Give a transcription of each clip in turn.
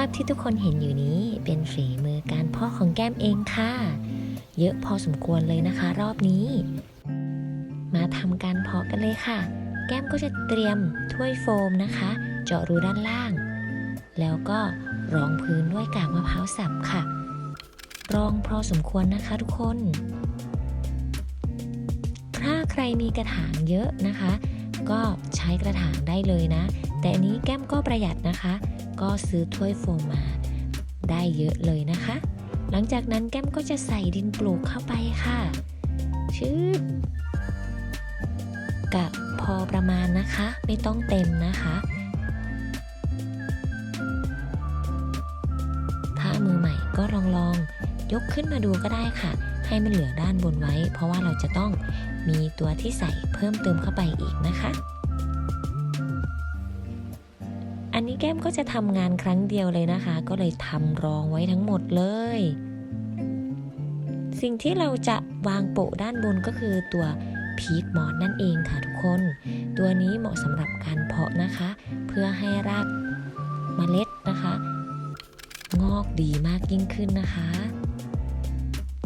าพที่ทุกคนเห็นอยู่นี้เป็นฝีมือการเพาะของแก้มเองค่ะ เยอะพอสมควรเลยนะคะ รอบนี้ มาทำการเพาะกันเลยค่ะ แก้มก็จะเตรียมถ้วยโฟมนะคะ เจาะรูด้านล่าง แล้วก็รองพื้นด้วยกากมะพร้าวสับค่ะ รองพอสมควรนะคะทุกคน ถ้าใครมีกระถางเยอะนะคะ ก็ใช้กระถางได้เลยนะ แต่อันนี้แก้มก็ประหยัดนะคะ ก็ซื้อถ้วยโฟมมาได้เยอะเลยนะคะ หลังจากนั้นแก้มก็จะใส่ดินปลูกเข้าไปค่ะ ชืบกะพอประมาณนะคะ ไม่ต้องเต็มนะคะ ถ้ามือใหม่ก็ลองลองยกขึ้นมาดูก็ได้ค่ะ ให้มันเหลือด้านบนไว้ เพราะว่าเราจะต้องมีตัวที่ใส่เพิ่มเติมเข้าไปอีกนะคะ นนี้แก้มก็จะทำงานครั้งเดียวเลยนะคะ ก็เลยทำรองไว้ทั้งหมดเลย สิ่งที่เราจะวางโปะด้านบนก็คือตัวพีทมอสนั่นเองค่ะทุกคน ตัวนี้เหมาะสำหรับการเพาะนะคะ เพื่อให้รากเมล็ดนะคะ งอกดีมากยิ่งขึ้นนะคะ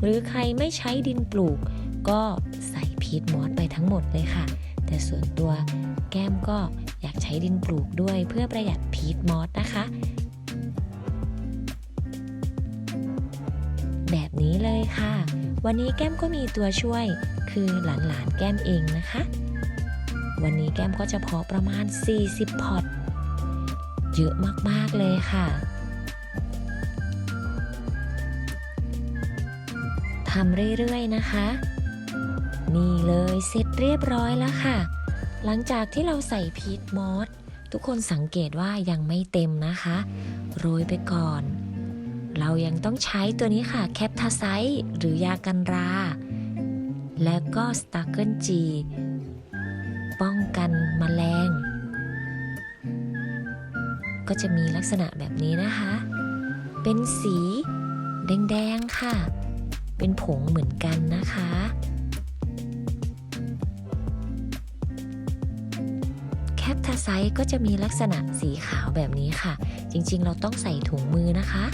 หรือใครไม่ใช้ดินปลูก ก็ใส่พีทมอสไปทั้งหมดเลยค่ะ แต่ส่วนตัวแก้มก็ ช้ดินปลูกด้วยเพื่อประหยัดพีทมอสนะคะ แบบนี้เลยค่ะ วันนี้แก้มก็มีตัวช่วยคือหลานๆแก้มเองนะคะ วันนี้แก้มก็จะเพาะประมาณ 40 พอตเยอะมากๆเลยค่ะทำเรื่อยๆนะคะ นี่เลยเสร็จเรียบร้อยแล้วค่ะ หลังจากที่เราใส่พีทมอสทุกคนสังเกตว่ายังไม่เต็มนะคะ โรยไปก่อน เรายังต้องใช้ตัวนี้ค่ะแคปทาไซต์หรือยากันรา และก็สตาร์เกิลจี ป้องกันมแมลง ก็จะมีลักษณะแบบนี้นะคะ เป็นสีแดง ๆ ค่ะ เป็นผงเหมือนกันนะคะ แคปทาไซต์ก็จะมีลักษณะสีขาวแบบนี้ค่ะ จริงๆ เราต้องใส่ถุงมือนะคะ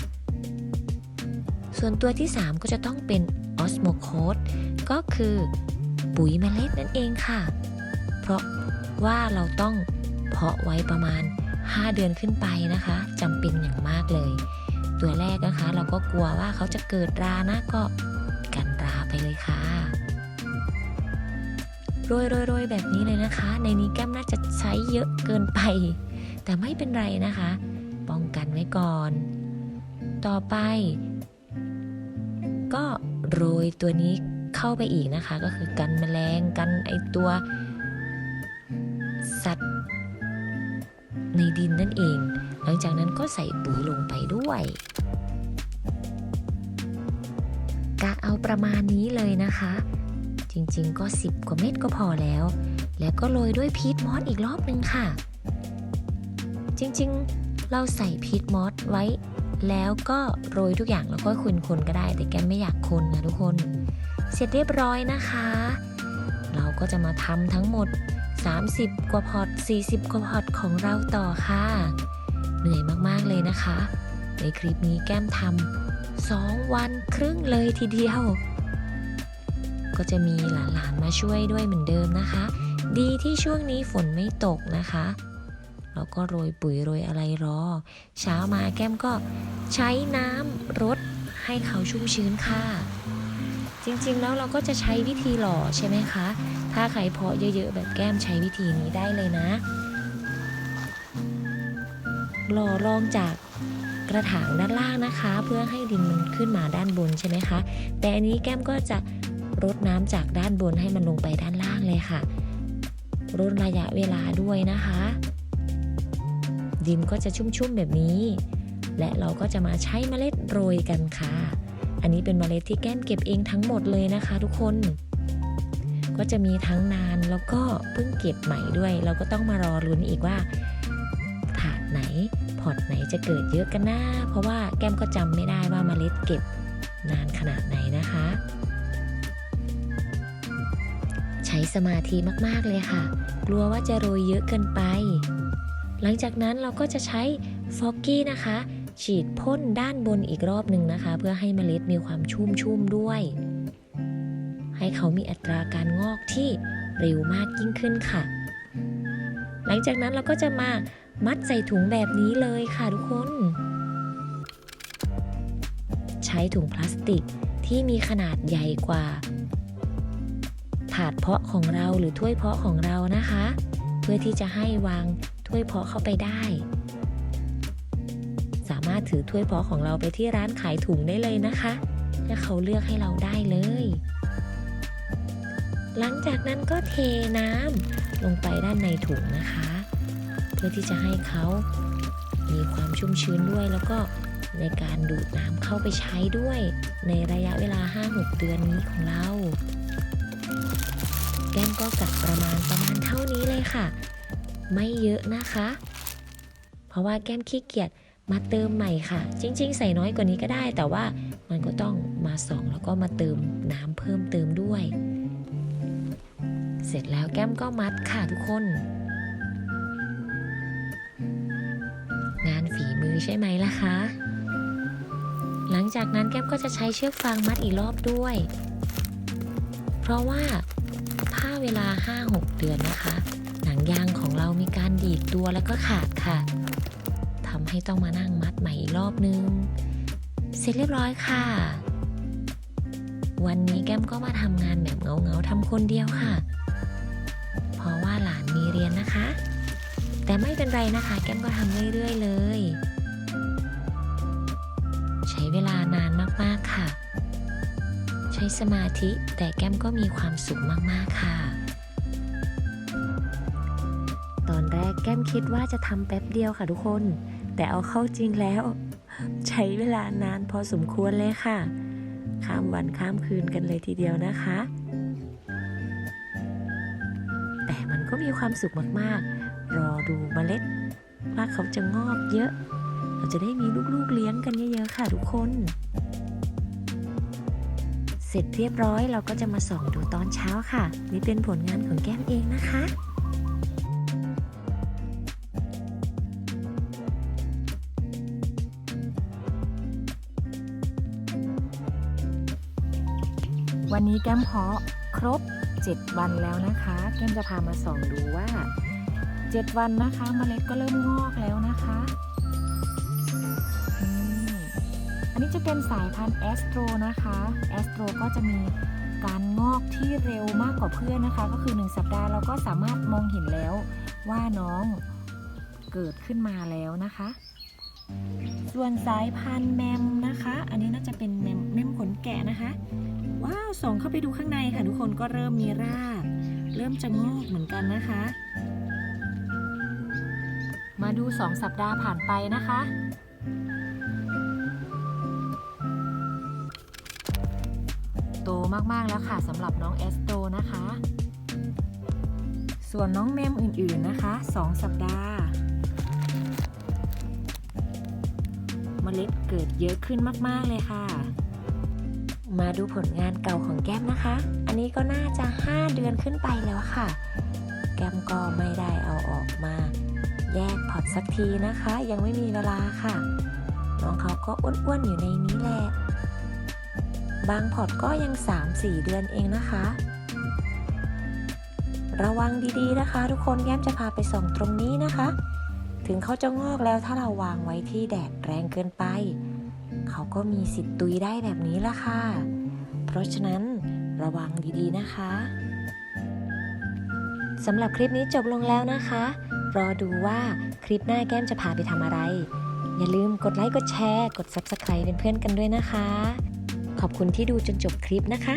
ส่วนตัวที่ 3 ก็จะต้องเป็นออสโมโคดก็คือปุ๋ยเมล็ดนั่นเองค่ะ เพราะว่าเราต้องเพาะไว้ประมาณ 5 เดือนขึ้นไปนะคะจำเป็นอย่างมากเลย ตัวแรกนะคะ เราก็กลัวว่าเขาจะเกิดรานะก็กันราไปเลยค่ะ โรยโรยโรยแบบนี้เลยนะคะ ในนี้แก้มน่าจะใช้เยอะเกินไป แต่ไม่เป็นไรนะคะ ป้องกันไว้ก่อน ต่อไป ก็โรยตัวนี้เข้าไปอีกนะคะ ก็คือกันแมลงกันไอตัว สัตว์ ในดินนั่นเอง หลังจากนั้นก็ใส่ปุ๋ยลงไปด้วยกะเอาประมาณนี้เลยนะคะ จริงๆ ก็ 10 กว่าเม็ดก็พอแล้ว แล้วก็โรยด้วยพีทมอสอีกรอบนึงค่ะ จริงๆ เราใส่พีทมอสไว้ แล้วก็โรยทุกอย่างแล้วก็คนก็ได้ แต่แกไม่อยากคนนะทุกคน เสร็จเรียบร้อยนะคะ เราก็จะมาทำทั้งหมด 30 กว่าพอร์ต40 กว่าพอร์ตของเราต่อค่ะ เหนื่อยมากๆเลยนะคะ ในคลิปนี้แก้มทำ2วันครึ่งเลยทีเดียว ก็จะมีหลานๆมาช่วยด้วยเหมือนเดิมนะคะ ดีที่ช่วงนี้ฝนไม่ตกนะคะ เราก็โรยปุ๋ยโรยอะไรรอ เช้ามาแก้มก็ใช้น้ำรดให้เขาชุ่มชื้นค่ะ จริงๆแล้วเราก็จะใช้วิธีหล่อใช่ไหมคะ ถ้าใครเพาะเยอะๆ แบบแก้มใช้วิธีนี้ได้เลยนะ หล่อรองจากกระถางด้านล่างนะคะ เพื่อให้ดินมันขึ้นมาด้านบนใช่ไหมคะ แต่อันนี้แก้มก็จะ รดน้ำจากด้านบนให้มันลงไปด้านล่างเลยค่ะลดระยะเวลาด้วยนะคะ ดินก็จะชุ่มๆแบบนี้ และเราก็จะมาใช้เมล็ดโรยกันค่ะ อันนี้เป็นเมล็ดที่แก้มเก็บเองทั้งหมดเลยนะคะ ทุกคน ก็จะมีทั้งนานแล้วก็เพิ่งเก็บใหม่ด้วย เราก็ต้องมารอลุ้นอีกว่า ถาดไหนพอร์ตไหนจะเกิดเยอะกันนะเพราะว่าแก้มก็จำไม่ได้ว่าเมล็ดเก็บนานขนาดไหนนะคะ ใช้สมาธิมากๆเลยค่ะ กลัวว่าจะโรยเยอะเกินไป หลังจากนั้นเราก็จะใช้ฟอกกี้นะคะ ฉีดพ่นด้านบนอีกรอบหนึ่งนะคะ เพื่อให้เมล็ดมีความชุ่มชุ่มด้วย ให้เขามีอัตราการงอกที่เร็วมากยิ่งขึ้นค่ะ หลังจากนั้นเราก็จะมามัดใส่ถุงแบบนี้เลยค่ะทุกคน ใช้ถุงพลาสติกที่มีขนาดใหญ่กว่า ดเพาะของเราหรือถ้วยเพาะของเรานะคะ เพื่อที่จะให้วางถ้วยเพาะเข้าไปได้ สามารถถือถ้วยเพาะของเราไปที่ร้านขายถุงได้เลยนะคะถ้าเขาเลือกให้เราได้เลย หลังจากนั้นก็เทน้ำลงไปด้านในถุงนะคะ เพื่อที่จะให้เขามีความชุ่มชื้นด้วยแล้วก็ในการดูดน้ำเข้าไปใช้ด้วย ในระยะเวลา 5-6 เดือนนี้ของเรา แก้มก็กัดประมาณประมาณเท่านี้เลยค่ะ ไม่เยอะนะคะ เพราะว่าแก้มขี้เกียจมาเติมใหม่ค่ะ จริง ๆ ใส่น้อยกว่านี้ก็ได้ แต่ว่ามันก็ต้องมาส่องแล้วก็มาเติมน้ำเพิ่มเติมด้วย เสร็จแล้วแก้มก็มัดค่ะทุกคน งานฝีมือใช่ไหมล่ะคะ หลังจากนั้นแก้มก็จะใช้เชือกฟางมัดอีกรอบด้วย เพราะว่า ถ้าเวลา 5-6 เดือนนะคะ หนังยางของเรามีการดีดตัวแล้วก็ขาดค่ะทำให้ต้องมานั่งมัดใหม่อีกรอบนึง เสร็จเรียบร้อยค่ะ วันนี้แก้มก็มาทำงานแบบเงาๆทำคนเดียวค่ะ เพราะว่าหลานมีเรียนนะคะ แต่ไม่เป็นไรนะคะ แก้มก็ทำเรื่อยๆเลย ใช้เวลานานมากๆค่ะ ช้สมาธิแต่แก้มก็มีความสุขมากๆค่ะ ตอนแรกแก้มคิดว่าจะทำแป๊บเดียวค่ะทุกคน แต่เอาเข้าจริงแล้ว ใช้เวลานานพอสมควรเลยค่ะ ข้ามวันข้ามคืนกันเลยทีเดียวนะคะ แต่มันก็มีความสุขมากๆ รอดูเมล็ดว่าเขาจะงอกเยอะ เราจะได้มีลูกๆเลี้ยงกันเยอะๆค่ะทุกคน เสร็จเรียบร้อยเราก็จะมาส่องดูตอนเช้าค่ะ นี่เป็นผลงานของแก้มเองนะคะวันนี้แก้มเพาะครบ 7 วันแล้วนะคะ แก้มจะพามาส่องดูว่า 7 วันนะคะเมล็ดก็เริ่มงอกแล้วนะคะ นนี้จะเป็นสายพันธุ์แอสโตรนะคะแอสโตรก็จะมีการงอกที่เร็วมากกว่าเพื่อนนะคะ ก็คือ 1 สัปดาห์เราก็สามารถมองเห็นแล้วว่าน้องเกิดขึ้นมาแล้วนะคะ ส่วนสายพันธุ์แมมนะคะ อันนี้น่าจะเป็นแมมแมมขนแกะนะคะ ว้าวส่องเข้าไปดูข้างในค่ะทุกคนก็เริ่มมีรากเริ่มจะงอกเหมือนกันนะคะ มาดู 2 สัปดาห์ผ่านไปนะคะ มากๆแล้วค่ะสำหรับน้องแอสโตนะคะ ส่วนน้องแมมอื่นๆนะคะ 2 สัปดาห์เมล็ดเกิดเยอะขึ้นมากๆเลยค่ะ มาดูผลงานเก่าของแก้มนะคะ อันนี้ก็น่าจะ 5 เดือนขึ้นไปแล้วค่ะ แก้มก็ไม่ได้เอาออกมา แยกพอร์ตสักทีนะคะ ยังไม่มีเวลาค่ะ น้องเขาก็อ้วนๆอยู่ในนี้แหละ บางพอร์ตก็ยัง 3-4 เดือนเองนะคะ ระวังดีๆนะคะ ทุกคนแก้มจะพาไปส่องตรงนี้นะคะ ถึงเขาจะงอกแล้วถ้าเราวางไว้ที่แดดแรงเกินไป เขาก็มีสิทธิ์ตุยได้แบบนี้ละค่ะ เพราะฉะนั้นระวังดีๆนะคะสำหรับคลิปนี้จบลงแล้วนะคะ รอดูว่าคลิปหน้าแก้มจะพาไปทำอะไร อย่าลืมกดไลค์ กดแชร์ กด Subscribe เป็นเพื่อนกันด้วยนะคะ ขอบคุณที่ดูจนจบคลิปนะคะ